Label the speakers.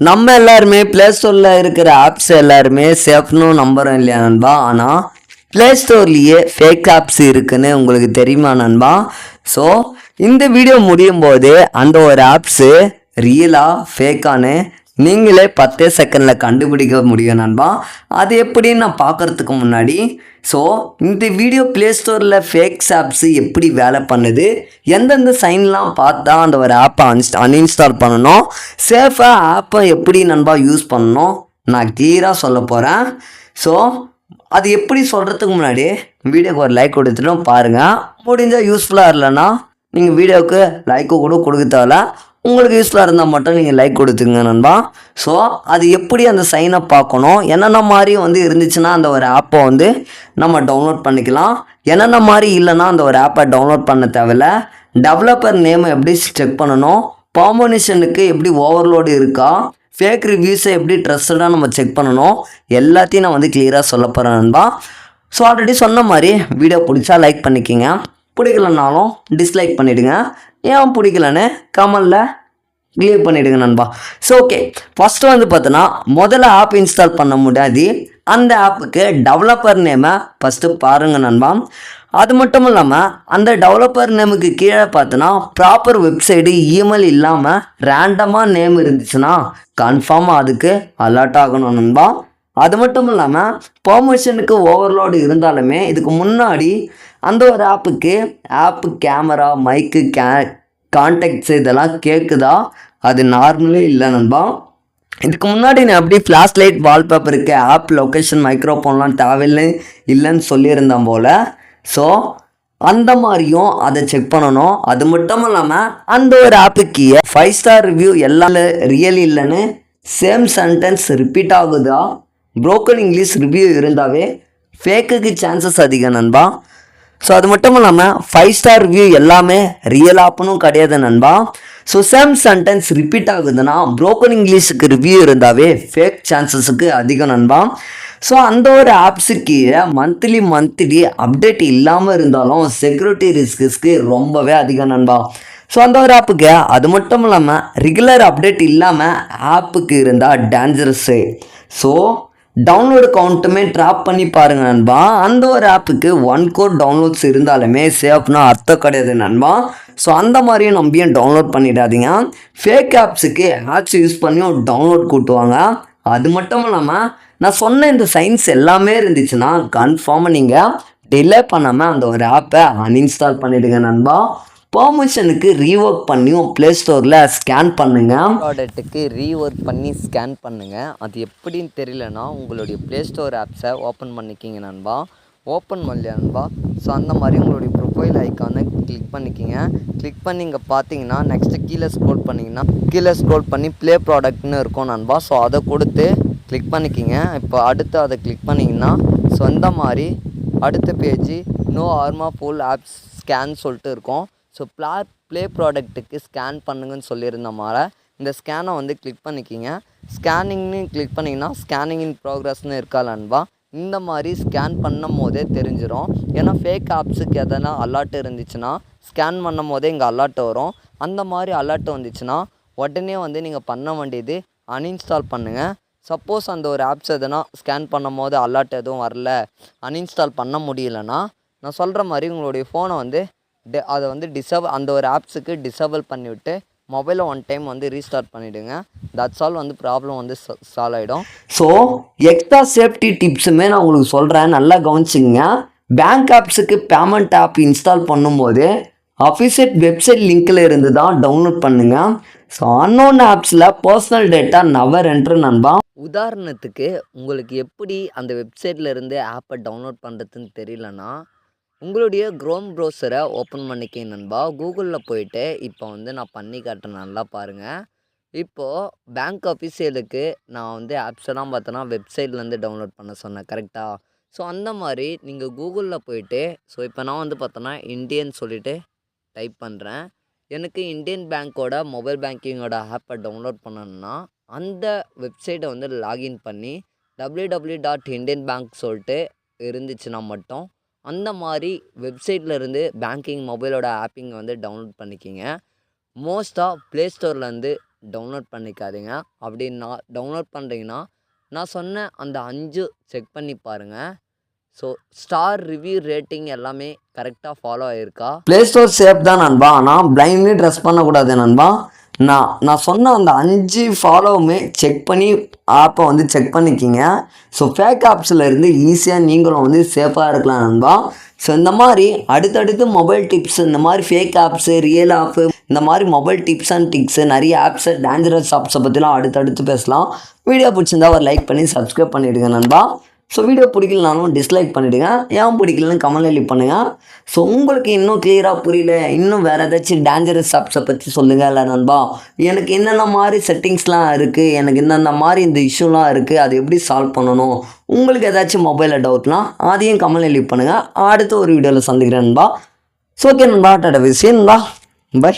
Speaker 1: நம்ம எல்லாருமே ப்ளே ஸ்டோரில் இருக்கிற ஆப்ஸ் எல்லாருமே சேஃப்னு நம்புகிறோம் இல்லையா நண்பா? ஆனால் ப்ளே ஸ்டோர்லேயே ஃபேக் ஆப்ஸ் இருக்குன்னு உங்களுக்கு தெரியுமா நண்பா? ஸோ இந்த வீடியோ முடியும் போது அந்த ஒரு ஆப்ஸு ரியலாக ஃபேக்கானு நீங்களே பத்தே செகண்டில் கண்டுபிடிக்க முடியும் நண்பா. அது எப்படின்னு நான் பார்க்கறதுக்கு முன்னாடி? ஸோ இந்த வீடியோ ப்ளே ஸ்டோரில் ஃபேக்ஸ் ஆப்ஸு எப்படி வேலை பண்ணுது? எந்தெந்த சைன்லாம் பார்த்தா அந்த ஒரு ஆப்பை அன்ஸ்ட் அன்இன்ஸ்டால் பண்ணணும்? சேஃபாக ஆப்பை எப்படி நண்பா யூஸ் பண்ணணும்? நான் கீராக சொல்ல போகிறேன் ஸோ அது எப்படி சொல்கிறதுக்கு முன்னாடி வீடியோக்கு ஒரு லைக் கொடுத்துட்டும் பாருங்கள் முடிஞ்சால் யூஸ்ஃபுல்லாக இல்லைன்னா நீங்கள் வீடியோவுக்கு லைக்கு கூட கொடுக்க தேவையில்ல. உங்களுக்கு யூஸ்ஃபுல்லாக இருந்தால் மட்டும் நீங்கள் லைக் கொடுத்துங்க நண்பா. ஸோ அது எப்படி அந்த சைனை பார்க்கணும்? என்னென்ன மாதிரி வந்து இருந்துச்சுன்னா அந்த ஒரு ஆப்பை வந்து நம்ம டவுன்லோட் பண்ணிக்கலாம். என்னென்ன மாதிரி இல்லைன்னா அந்த ஒரு ஆப்பை டவுன்லோட் பண்ண தேவையில்ல. டெவலப்பர் நேமை எப்படி செக் பண்ணணும்? பாம்பனிஷனுக்கு எப்படி ஓவர்லோடு இருக்கா? ஃபேக் ரிவ்யூஸை எப்படி ட்ரஸ்டடாக நம்ம செக் பண்ணணும்? எல்லாத்தையும் நான் வந்து கிளியராக சொல்ல போகிறேன் நண்பா. ஸோ ஆல்ரெடி சொன்ன மாதிரி வீடியோ பிடிச்சா லைக் பண்ணிக்கிங்க. பிடிக்கலனாலும் டிஸ்லைக் பண்ணிவிடுங்க ஏன் பிடிக்கலன்னு? கமெண்டில் கிளியர் பண்ணிவிடுங்க நண்பா. ஸோ ஓகே ஃபஸ்ட்டு வந்து பார்த்தோன்னா முதல்ல ஆப் இன்ஸ்டால் பண்ண முடியாது. அந்த ஆப்புக்கு டெவலப்பர் நேமை ஃபஸ்ட்டு பாருங்கள் நண்பா. அது மட்டும் இல்லாமல் அந்த டெவலப்பர் நேமுக்கு கீழே பார்த்தோன்னா ப்ராப்பர் வெப்சைடு இமெயில் இல்லாமல் ரேண்டமாக நேம் இருந்துச்சுன்னா கன்ஃபார்மாக அதுக்கு அலர்ட் ஆகணும் நண்பா. அது மட்டும் இல்லாமல் பெர்மிஷனுக்கு ஓவர்லோடு இருந்தாலுமே இதுக்கு முன்னாடி அந்த ஒரு ஆப்புக்கு ஆப்பு கேமரா மைக்கு கே கான்டாக்ட்ஸ் இதெல்லாம் கேட்குதா அது நார்மலே இல்லை நண்பா. இதுக்கு முன்னாடி நான் அப்படி ஃப்ளாஷ் லைட் வால்பேப்பருக்கு ஆப் லொக்கேஷன் மைக்ரோஃபோன்லாம் தேவையில்லை இல்லைன்னு சொல்லியிருந்தேன் போல். ஸோ அந்த மாதிரியும் அதை செக் பண்ணணும். அது மட்டும் இல்லாமல் அந்த ஒரு ஆப்புக்கு ஃபைவ் ஸ்டார் ரிவ்யூ எல்லாம் ரியல் இல்லைன்னு சேம் சென்டென்ஸ் ரிப்பீட் ஆகுதா? புரோக்கன் இங்கிலீஷ் ரிவ்யூ இருந்தாவே ஃபேக்குக்கு சான்சஸ் அதிகம் நண்பா. ஸோ அது மட்டும் இல்லாமல் ஃபைவ் ஸ்டார் ரிவ்யூ எல்லாமே ரியல் ஆப்புனும் கிடையாது நண்பா. ஸோ சேம் சென்டென்ஸ் ரிப்பீட் ஆகுதுன்னா ப்ரோக்கன் இங்கிலீஷுக்கு ரிவ்யூ இருந்தாவே ஃபேக் சான்சஸுக்கு அதிகம் நண்பா. ஸோ அந்த ஒரு ஆப்ஸுக்கு மந்த்லி மந்த்லி அப்டேட் இல்லாமல் இருந்தாலும் செக்யூரிட்டி ரிஸ்க்கு ரொம்பவே அதிகம் நண்பா. ஸோ அந்த ஒரு ஆப்புக்கு அது மட்டும் இல்லாமல் ரெகுலர் அப்டேட் இல்லாமல் ஆப்புக்கு இருந்தால் டேஞ்சரஸ்ஸு ஸோ டவுன்லோடு கவுண்ட்டுமே ட்ராப் பண்ணி பாருங்க நண்பா. அந்த ஒரு ஆப்புக்கு ஒன் கோட் டவுன்லோட்ஸ் இருந்தாலுமே சேஃப்னா அர்த்தம் கிடையாது நண்பா. ஸோ அந்த மாதிரியும் நம்பியும் டவுன்லோட் பண்ணிடாதீங்க. ஃபேக் ஆப்ஸுக்கு ஆப்ஸ் யூஸ் பண்ணியும் டவுன்லோட் கூட்டுவாங்க அது மட்டும் இல்லாமல் நான் சொன்ன இந்த சயின்ஸ் எல்லாமே இருந்துச்சுன்னா கன்ஃபார்மாக நீங்கள் டிலே பண்ணாமல் அந்த ஒரு ஆப்பை அன்இன்ஸ்டால் பண்ணிவிடுங்க நண்பா. பெர்மிஷனுக்கு ரீஒர்க் பண்ணியும் ப்ளே ஸ்டோரில் ஸ்கேன் பண்ணுங்கள்
Speaker 2: ப்ராடக்ட்டுக்கு ரீஒர்க் பண்ணி ஸ்கேன் பண்ணுங்கள் அது எப்படின்னு தெரியலனா உங்களுடைய ப்ளே ஸ்டோர் ஆப்ஸை ஓப்பன் பண்ணிக்கிங்க நண்பா. ஓப்பன் பண்ணலையா நண்பா? ஸோ அந்த மாதிரி உங்களுடைய ப்ரொஃபைல் ஐக்கானை கிளிக் பண்ணிக்கிங்க. கிளிக் பண்ணி இங்கே பார்த்தீங்கன்னா நெக்ஸ்ட்டு கீழே ஸ்க்ரோல் பண்ணிங்கன்னா கீழே ஸ்க்ரோல் பண்ணி ப்ளே ப்ராடக்ட்னு இருக்கும் நண்பா. ஸோ அதை கொடுத்து கிளிக் பண்ணிக்கிங்க. இப்போ அடுத்து அதை கிளிக் பண்ணிங்கன்னா ஸோ அந்த மாதிரி அடுத்த page no harmful apps scan சொல்லிட்டு இருக்கும். ஸோ ப்ளா ப்ளே ப்ராடக்ட்டுக்கு ஸ்கேன் பண்ணுங்கன்னு சொல்லியிருந்த மாதிரி இந்த ஸ்கேனை வந்து கிளிக் பண்ணிக்கிங்க. ஸ்கேனிங்னு கிளிக் பண்ணிங்கன்னா ஸ்கேனிங் இன் ப்ரோக்ரஸ்னு இருக்கா இந்த மாதிரி ஸ்கேன் பண்ணும் போதே தெரிஞ்சிடும் ஏன்னா ஃபேக் ஆப்ஸுக்கு எதனா அலர்ட் இருந்துச்சுன்னா ஸ்கேன் பண்ணும் போதே இங்கே அலர்ட் வரும். அந்த மாதிரி அலர்ட் வந்துச்சுன்னா உடனே வந்து நீங்கள் பண்ண வேண்டியது அன்இன்ஸ்டால் பண்ணுங்கள் சப்போஸ் அந்த ஒரு ஆப்ஸ் எதனா ஸ்கேன் பண்ணும் போது அலர்ட் எதுவும் வரல அன்இன்ஸ்டால் பண்ண முடியலன்னா நான் சொல்கிற மாதிரி உங்களுடைய ஃபோனை வந்து அதை வந்து டிசேபிள் அந்த ஒரு ஆப்ஸுக்கு டிசேபிள் பண்ணிவிட்டு மொபைலை ஒன் டைம் வந்து ரீஸ்டார்ட் பண்ணிவிடுங்க தட்ஸ் ஆல் வந்து ப்ராப்ளம் வந்து சால்வ் ஆகிடும்
Speaker 1: ஸோ எக்ஸ்ட்ரா சேஃப்டி டிப்ஸுமே நான் உங்களுக்கு சொல்கிறேன் நல்லா கவனிச்சிங்க பேங்க் ஆப்ஸுக்கு பேமெண்ட் ஆப் இன்ஸ்டால் பண்ணும்போது அஃபிஷியல் வெப்சைட் லிங்க்கில் இருந்து தான் டவுன்லோட் பண்ணுங்க. ஸோ அன்னோன் ஆப்ஸில் பர்சனல் டேட்டா நவர் என்ட்ரு நண்பா.
Speaker 2: உதாரணத்துக்கு உங்களுக்கு எப்படி அந்த வெப்சைட்டில் இருந்து ஆப்பை டவுன்லோட் பண்ணுறதுன்னு தெரியலனா உங்களுடைய க்ரோம் ப்ரௌசரை ஓப்பன் பண்ணிக்கிங்க நண்பா. கூகுளில் போயிட்டு இப்போ வந்து நான் பண்ணி காட்டுறேன். நல்லா பாருங்கள் இப்போது பேங்க் அஃபிஷியலுக்கு நான் வந்து ஆப்ஸ் எல்லாம் பார்த்தோன்னா வெப்சைட்லேருந்து டவுன்லோட் பண்ண சொன்னேன். கரெக்டாக ஸோ அந்த மாதிரி நீங்கள் கூகுளில் போயிட்டு ஸோ இப்போ நான் வந்து பார்த்தோன்னா இந்தியன் சொல்லிவிட்டு டைப் பண்ணுறேன் எனக்கு இந்தியன் பேங்க்கோட மொபைல் பேங்கிங்கோட ஆப்பை டவுன்லோட் பண்ணணும்னா அந்த வெப்சைட்டை வந்து லாகின் பண்ணி W W dot Indian Bank சொல்லிட்டு இருந்துச்சுன்னா மட்டும் அந்த மாதிரி வெப்சைட்டில் இருந்து பேங்கிங் மொபைலோட ஆப்பிங்கை வந்து டவுன்லோட் பண்ணிக்கிங்க. மோஸ்ட்டாக ப்ளே ஸ்டோர்லேருந்து டவுன்லோட் பண்ணிக்காதீங்க. அப்படி நான் டவுன்லோட் பண்ணுறீங்கன்னா நான் சொன்ன அந்த அஞ்சு செக் பண்ணி பாருங்கள் ஸோ ஸ்டார் ரிவ்யூ ரேட்டிங் எல்லாமே கரெக்டாக ஃபாலோ ஆகிருக்கா
Speaker 1: ப்ளே ஸ்டோர் சேஃப் தான் நண்பா. ஆனால் பிளைண்ட்லி ட்ரெஸ் பண்ணக்கூடாது நண்பா. நான் நான் சொன்ன அந்த அஞ்சு ஃபாலோவுமே செக் பண்ணி ஆப்பை வந்து செக் பண்ணிக்கிங்க. ஸோ ஃபேக் ஆப்ஸில் இருந்து ஈஸியாக நீங்களும் வந்து சேஃபாக இருக்கலாம் நண்பா. ஸோ இந்த மாதிரி அடுத்தடுத்து மொபைல் டிப்ஸ் இந்த மாதிரி ஃபேக் ஆப்ஸு ரியல் ஆப்பு இந்த மாதிரி மொபைல் டிப்ஸ் அண்ட் டிக்ஸு நிறைய ஆப்ஸு டேஞ்சரஸ் ஆப்ஸை பற்றிலாம் அடுத்தடுத்து பேசலாம். வீடியோ பிடிச்சிருந்தா ஒரு லைக் பண்ணி சப்ஸ்கிரைப் பண்ணிவிடுங்க நண்பா. ஸோ வீடியோ பிடிக்கலனாலும் டிஸ்லைக் பண்ணிவிடுங்க ஏன் பிடிக்கலன்னு கமெண்ட் எழுதி பண்ணுங்கள் ஸோ உங்களுக்கு இன்னும் கிளியராக புரியல. இன்னும் வேறு ஏதாச்சும் டேஞ்சரஸ் ஆப்ஸை பற்றி சொல்லுங்கள் இல்லை நண்பா. எனக்கு என்னென்ன மாதிரி செட்டிங்ஸ்லாம் இருக்குது எனக்கு என்னென்ன மாதிரி இந்த இஷ்யூலாம் இருக்குது அதை எப்படி சால்வ் பண்ணணும்? உங்களுக்கு ஏதாச்சும் மொபைலில் டவுட்லாம் அதையும் கமெண்ட் எழுதி பண்ணுங்கள் அடுத்த ஒரு வீடியோவில் சந்திக்கிறேன் நண்பா. ஸோ ஓகே நண்பா. டாடா விஷயம் நண்பா. பை